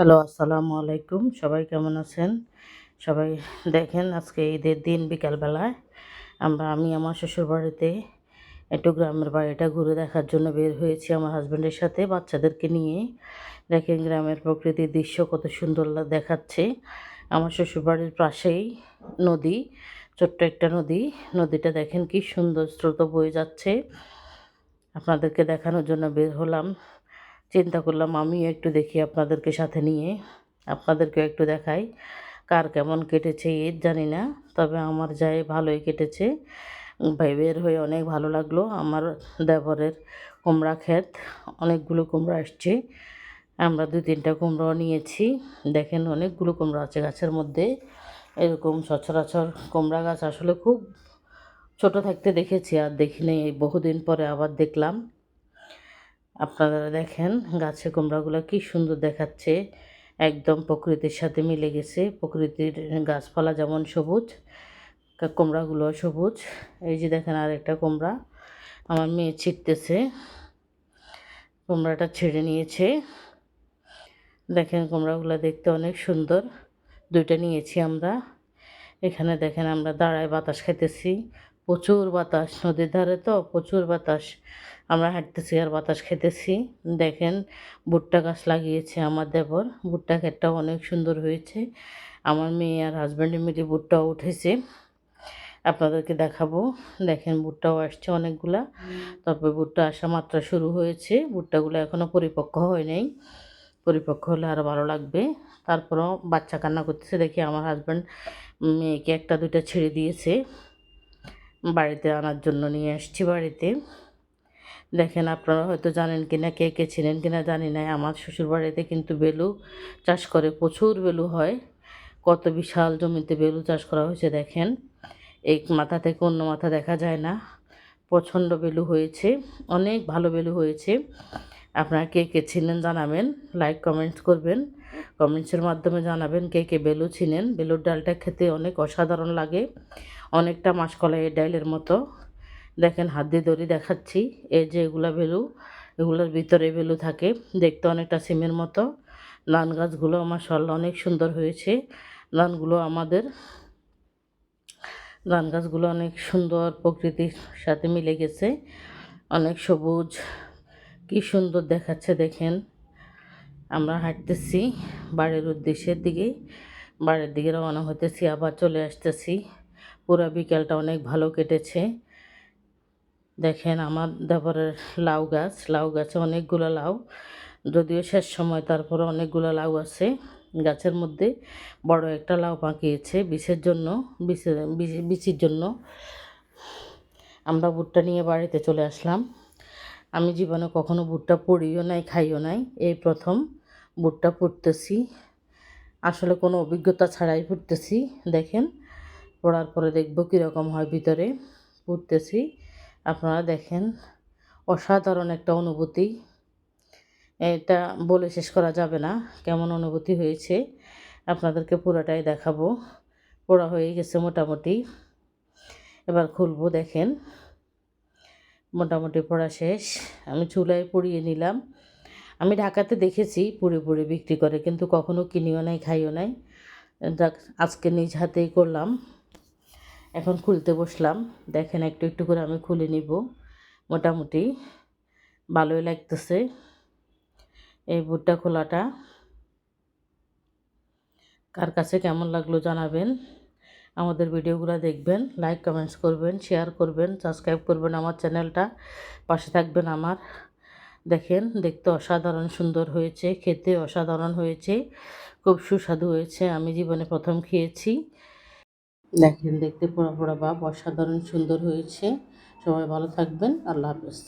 Hello, আসসালামু আলাইকুম। সবাই কেমন আছেন? সবাই দেখেন আজকে ঈদের দিন বিকালবেলায়। আমরা, আমি আমার শ্বশুর বাড়িতে একটু গ্রামের বাড়িটা ঘুরে দেখার জন্য বের হয়েছি আমার হাজব্যান্ডের সাথে বাচ্চাদেরকে নিয়ে। দেখেন গ্রামের প্রকৃতির দৃশ্য কত সুন্দর দেখাচ্ছে। আমার শ্বশুর বাড়ির পাশেই নদী, ছোট্ট একটা নদী। নদীটা দেখেন কি সুন্দর স্রোত বয়ে যাচ্ছে। আপনাদেরকে দেখানোর জন্য বের হলাম। চিন্তা করলাম আমিও একটু দেখি আপনাদেরকে সাথে নিয়ে, আপনাদেরকেও একটু দেখাই কার কেমন কেটেছে ঈদ জানি না, তবে আমার যাই ভালোই কেটেছে। ভাই বের হয়ে অনেক ভালো লাগল, আমার দেবরের কুমড়া ক্ষেত, অনেকগুলো কুমড়া আসছে। আমরা দু তিনটা কুমড়ো নিয়েছি, দেখেন অনেকগুলো কুমড়ো আছে গাছের মধ্যে। এরকম সচরাচর কুমড়া গাছ আসলে খুব ছোট থাকতে দেখেছি, আর দেখিনি এই বহুদিন পরে আবার দেখলাম। আপনারা দেখেন গাছে কুমড়াগুলো কি সুন্দর দেখাচ্ছে। একদম প্রকৃতির সাথে মিলে গেছে। প্রকৃতির গাছপালা যেমন সবুজ কুমড়াগুলো সবুজ। এই যে দেখেন আর একটা কুমড়া, আমার মেয়ে ছিটতেছে। কুমড়াটা ছেড়ে নিয়েছে। দেখেন কুমড়াগুলো দেখতে অনেক সুন্দর। দুইটা নিয়েছি আমরা। এখানে দেখেন আমরা দাঁড়ায় বাতাস খাইতেছি। প্রচুর বাতাস, নদীর ধারে তো প্রচুর বাতাস। আমরা হাঁটতেছি আর বাতাস খেতেছি। দেখেন, ভুট্টা গাছ লাগিয়েছে আমার দেবর। ভুট্টা ক্ষেতটাও অনেক সুন্দর হয়েছে। আমার মেয়ে আর হাজব্যান্ডের মিলে ভুট্টাও উঠেছে। আপনাদেরকে দেখাবো। দেখেন, ভুট্টাও আসছে অনেকগুলা। তারপরে ভুট্টা আসা মাত্রা শুরু হয়েছে। ভুট্টাগুলো এখনও পরিপক্ক হয় নাই। পরিপক্ক হলে আরও ভালো লাগবে। তারপরও বাচ্চা কান্না করতেছে দেখি আমার হাজব্যান্ড মেয়েকে একটা দুইটা ছেড়ে দিয়েছে। বাড়িতে আনার জন্য নিয়ে আসছি বাড়িতে। দেখেন আপনারা হয়তো জানেন কি না কে কে ছিলেন কি না জানি না। আমার শ্বশুর বাড়িতে কিন্তু বেলু চাষ করে, প্রচুর বেলু হয়। কত বিশাল জমিতে বেলু চাষ করা হয়েছে দেখেন। এই মাথা থেকে অন্য মাথা দেখা যায় না। প্রচণ্ড বেলু হয়েছে, অনেক ভালো বেলু হয়েছে। আপনারা কে কে ছিলেন জানাবেন লাইক কমেন্টস করবেন। কমেন্টসের মাধ্যমে জানাবেন কে কে বেলু ছিলেন বেলুর ডালটা খেতে অনেক অসাধারণ লাগে। অনেকটা মাসকলাই মাসকলাইয়ের ডাইলের মতো। দেখেন হাত দিয়ে দড়ি দেখাচ্ছি। এই যে এগুলা বেলু এগুলোর ভিতরে বেলু থাকে। দেখতে অনেকটা সিমের মতো। নান গাছগুলো মাসাল্লাহ অনেক সুন্দর হয়েছে। নানগুলো আমাদের ধান গাছগুলো অনেক সুন্দর প্রকৃতির সাথে মিলে গেছে। অনেক সবুজ। কি সুন্দর দেখাচ্ছে দেখেন। আমরা হাঁটতেছি বাড়ির উদ্দেশ্যের দিকে। বাড়ির দিকে রওনা হতেছি আবার চলে আসতেছি। পুরো বিকেলটা অনেক ভালো কেটেছে। দেখেন আমার দেবরের লাউ গাছ, লাউ গাছে অনেকগুলো লাউ, যদিও শেষ সময় তারপরে অনেকগুলো লাউ আছে। গাছের মধ্যে বড় একটা লাউ পাকিয়েছে বিষের জন্য বিচির জন্য। আমরা ভুট্টা নিয়ে বাড়িতে চলে আসলাম। আমি জীবনে কখনো ভুট্টা পড়িও নাই, খাইও নাই। এই প্রথম ভুট্টা পড়তেছি। আসলে কোনো অভিজ্ঞতা ছাড়াই পড়তেছি। দেখেন পড়ার পরে দেখব কীরকম হয় ভিতরে। পড়তেছি। আপনারা দেখেন, অসাধারণ একটা অনুভূতি। এটা বলে শেষ করা যাবে না, কেমন অনুভূতি হয়েছে। আপনাদেরকে পুরোটাই দেখাবো। পড়া হয়ে গেছে মোটামুটি। এবার খুলবো, দেখেন। মোটামুটি পড়া শেষ। আমি চুলায় পুড়িয়ে নিলাম। আমি ঢাকাতে দেখেছি পুড়ে পুড়ে বিক্রি করে, কিন্তু কখনো কিনিও নাই, খাইও নাই। আজকে নিজ হাতেই করলাম। এখন খুলতে বসলাম। দেখেন একটু একটু করে আমি খুলে নিব। মোটামুটি ভালোই লাগতেছে। এই ভুট্টা খোলাটা। কার কাছে কেমন লাগল জানাবেন। আমাদের ভিডিওগুলো দেখবেন, লাইক, কমেন্টস করবেন, শেয়ার করবেন, সাবস্ক্রাইব করবেন আমার চ্যানেলটা। পাশে থাকবেন আমার। দেখেন, দেখতে অসাধারণ সুন্দর হয়েছে, খেতে অসাধারণ হয়েছে, খুব সুস্বাদু হয়েছে। আমি জীবনে প্রথম খেয়েছি। দেখেন দেখতে পোড়া পোড়া ভাব অসাধারণ সুন্দর হয়েছে। সবাই ভালো থাকবেন। আল্লাহ হাফেজ।